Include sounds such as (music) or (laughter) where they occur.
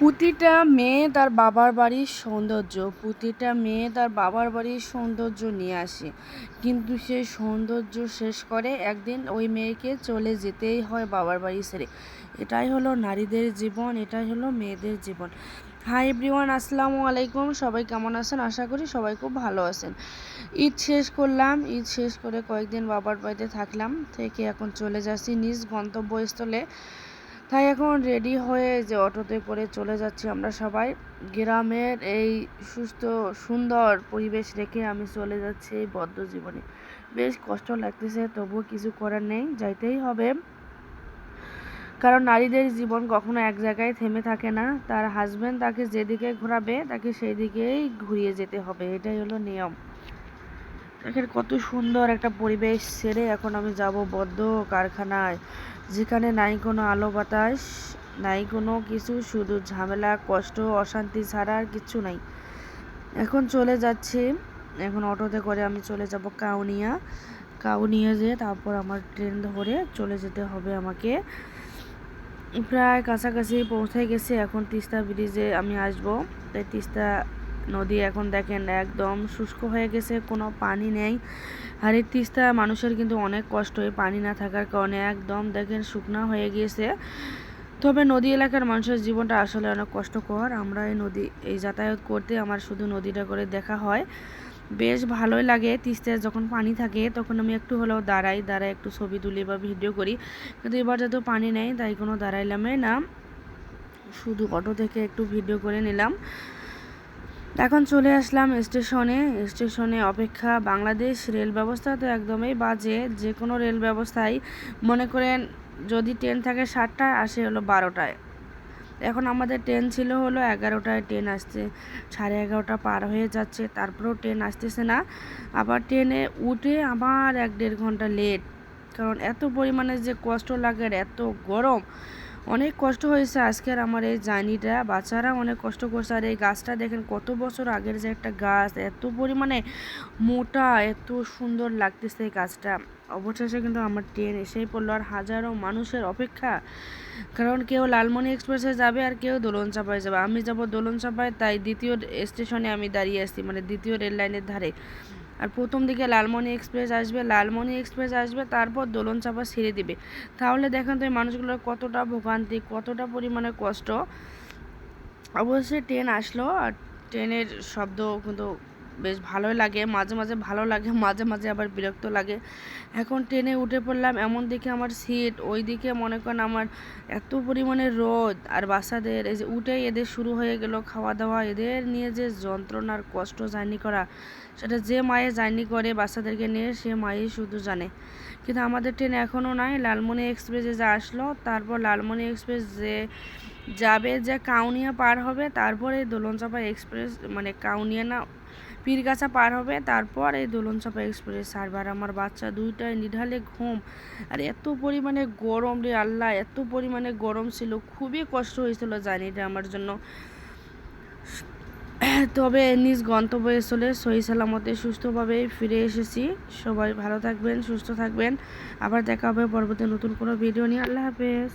প্রতিটা মেয়ে তার বাবার বাড়ির সৌন্দর্য, প্রতিটা মেয়ে তার বাবার বাড়ির সৌন্দর্য নিয়ে আসে। কিন্তু সে সৌন্দর্য শেষ করে একদিন ওই মেয়েকে চলে যেতেই হয় বাবার বাড়ি ছেড়ে। এটাই হলো নারীদের জীবন, এটাই হলো মেয়েদের জীবন। হাই এভরিওয়ান আসসালামু আলাইকুম। সবাই কেমন আছেন? আশা করি সবাই খুব ভালো আছেন। ঈদ শেষ করলাম। ঈদ শেষ করে কয়েকদিন বাবার বাড়িতে থাকলাম। থেকে এখন চলে যাচ্ছি নিজ গন্তব্যস্থলে। তাই এখন রেডি হয়ে যে অটোতে করে চলে যাচ্ছি আমরা সবাই। গ্রামের এই সুস্থ, সুন্দর পরিবেশ রেখে আমি চলে যাচ্ছি এই বদ্ধ জীবনে। বেশ কষ্ট লাগতেছে, তবুও কিছু করার নেই, যাইতেই হবে। কারণ নারীদের জীবন কখনো এক জায়গায় থেমে থাকে না। তার হাজব্যান্ড তাকে যেদিকে ঘোরাবে, তাকে সেই দিকেই ঘুরিয়ে যেতে হবে, এটাই হলো নিয়ম। দেখেন কত সুন্দর একটা পরিবেশ ছেড়ে এখন আমি যাব বদ্ধ কারখানায়, যেখানে নাই কোনো আলো বাতাস, নাই কোনো কিছু, শুধু ঝামেলা, কষ্ট, অশান্তি ছাড়া আর কিছু নাই। এখন চলে যাচ্ছি, এখন অটোতে করে আমি চলে যাব কাউনিয়া। কাউনিয়া যেয়ে তারপর আমার ট্রেন ধরে চলে যেতে হবে আমাকে। প্রায় কাছাকাছি পৌঁছে গেছে, এখন তিস্তা ব্রিজে আমি আসব। তাই তিস্তা নদী এখন দেখেন একদম শুষ্ক হয়ে গেছে, কোনো পানি নেই। আর এই তিস্তা মানুষের কিন্তু অনেক কষ্ট এই পানি না থাকার কারণে একদম দেখেন শুকনা হয়ে গিয়েছে। তবে নদী এলাকার মানুষের জীবনটা আসলে অনেক কষ্টকর। আমরা এই নদী, এই যাতায়াত করতে আমার শুধু নদীটা করে দেখা হয়। বেশ ভালোই লাগে তিস্তায় যখন পানি থাকে, তখন আমি একটু হলেও দাঁড়াই দাঁড়াই একটু ছবি তুলি বা ভিডিও করি। কিন্তু এবার যেহেতু পানি নেই, তাই কোনো দাঁড়াইলামই না। শুধু অটো থেকে একটু ভিডিও করে নিলাম। এখন চলে আসলাম স্টেশনে। স্টেশনে অপেক্ষা, বাংলাদেশ রেল ব্যবস্থা তো একদমই বাজে। যে কোনো রেল ব্যবস্থায় মনে করেন যদি ট্রেন থাকে সাতটায় আসে হলো বারোটায়। এখন আমাদের ট্রেন ছিল হলো এগারোটায়, ট্রেন আসছে। সাড়ে এগারোটা পার হয়ে যাচ্ছে, তারপরেও ট্রেন আসতেছে না। আবার ট্রেনে উঠে আবার এক দেড় ঘণ্টা লেট। কারণ এত পরিমাণে যে কষ্ট লাগে এত গরম। অনেক কষ্ট হয়েছে আজকের আমার এই জার্নিটা। বাচ্চারা অনেক কষ্ট করছে আর এই গাছটা দেখেন কত বছর আগের যে একটা গাছ, এত পরিমাণে মোটা, এত সুন্দর লাগতেছে এই গাছটা। অবশেষে কিন্তু আমার ট্রেন এসেই পড়ল আর হাজারো মানুষের অপেক্ষা। কারণ কেউ লালমনি এক্সপ্রেসে যাবে আর কেউ দোলন চাপায় যাবে। আমি যাব দোলন চাপায় তাই দ্বিতীয় স্টেশনে আমি দাঁড়িয়ে আসছি মানে দ্বিতীয় রেল লাইনের ধারে। আর প্রথম দিকে লালমনি এক্সপ্রেস আসবে, লালমনি এক্সপ্রেস আসবে, তারপর দোলন চাপা ছেড়ে দেবে। তাহলে দেখেন তো এই মানুষগুলোর কতটা ভোগান্তি, কতটা পরিমাণে কষ্ট। অবশ্যই ট্রেন আসলো আর ট্রেনের শব্দ কিন্তু বেশ ভালোই লাগে, মাঝে মাঝে ভালো লাগে, (laughs) মাঝে মাঝে আবার বিরক্ত লাগে। এখন ট্রেনে উঠে পড়লাম, এমন দিকে আমার সিট ওই দিকে মনে করেন আমার এত পরিমাণে রোদ আর বাচ্চাদের, এই যে উঠেই এদের শুরু হয়ে গেল খাওয়া দাওয়া এদের নিয়ে যে যন্ত্রণার কষ্ট জার্নি করা, সেটা যে মায়ে জার্নি করে বাচ্চাদেরকে নিয়ে, সে মায়ে শুধু জানে। কিন্তু আমাদের ট্রেন এখনও নাই, লালমনি এক্সপ্রেসে যে আসলো, তারপর লালমনি এক্সপ্রেস যে যাবে, যে কাউনিয়া পার হবে, তারপরে দোলনচাপা এক্সপ্রেস মানে কাউনিয়া না পীরগাছা পার হবে, তারপর এই দোলনচাপা এক্সপ্রেস সারবার আমার বাচ্চা দুইটায় নিঢালে ঘুম। আর এত পরিমাণে গরম রে আল্লাহ, এত পরিমাণে গরম ছিল, খুবই কষ্ট হয়েছিল জার্নিটা আমার জন্য। তবে নিজ গন্তব্যে চলে সহি সালামতে সুস্থভাবে ফিরে এসেছি। সবাই ভালো থাকবেন, সুস্থ থাকবেন। আবার দেখা হবে পরবর্তী নতুন কোনো ভিডিও নিয়ে। আল্লাহ হাফেজ।